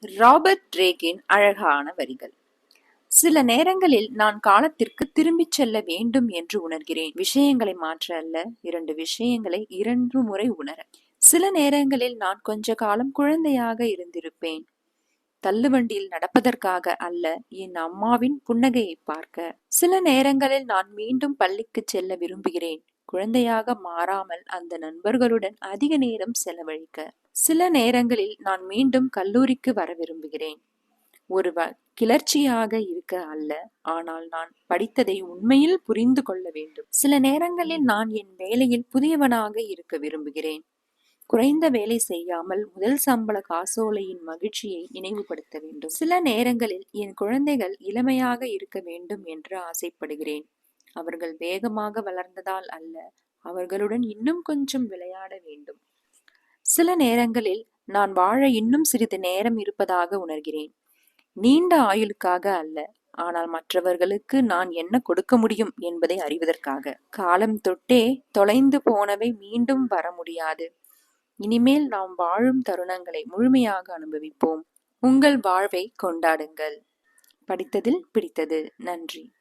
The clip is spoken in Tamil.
ராபர்ட் ட்ரேக்கின் அழகான வரிகள். சில நேரங்களில் நான் காலத்திற்கு திரும்பிச் செல்ல வேண்டும் என்று உணர்கிறேன். விஷயங்களை மாற்ற அல்ல இரண்டு விஷயங்களை இரண்டு முறை உணர. சில நேரங்களில் நான் கொஞ்ச காலம் குழந்தையாக இருந்திருப்பேன். தள்ளுவண்டியில் நடப்பதற்காக அல்ல என் அம்மாவின் புன்னகையை பார்க்க. சில நேரங்களில் நான் மீண்டும் பள்ளிக்கு செல்ல விரும்புகிறேன். குழந்தையாக மாறாமல் அந்த நண்பர்களுடன் அதிக நேரம் செலவழிக்க. சில நேரங்களில் நான் மீண்டும் கல்லூரிக்கு வர விரும்புகிறேன். ஒரு கிளர்ச்சியாக இருக்க அல்ல ஆனால் நான் படித்ததை உண்மையில் புரிந்து கொள்ள வேண்டும். சில நேரங்களில் நான் என் வேலையில் புதியவனாக இருக்க விரும்புகிறேன். குறைந்த வேலை செய்யாமல் முதல் சம்பள காசோலையின் மகிழ்ச்சியை நினைவுபடுத்த வேண்டும். சில நேரங்களில் என் குழந்தைகள் இளமையாக இருக்க வேண்டும் என்று ஆசைப்படுகிறேன். அவர்கள் வேகமாக வளர்ந்ததால் அல்ல அவர்களுடன் இன்னும் கொஞ்சம் விளையாட வேண்டும். சில நேரங்களில் நான் வாழ இன்னும் சிறிது நேரம் இருப்பதாக உணர்கிறேன். நீண்ட ஆயுளுக்காக அல்ல ஆனால் மற்றவர்களுக்கு நான் என்ன கொடுக்க முடியும் என்பதை அறிவதற்காக. காலம் தொட்டே தொலைந்து போனவை மீண்டும் வர முடியாது. இனிமேல் நாம் வாழும் தருணங்களை முழுமையாக அனுபவிப்போம். உங்கள் வாழ்வை கொண்டாடுங்கள். படித்ததில் பிடித்தது. நன்றி.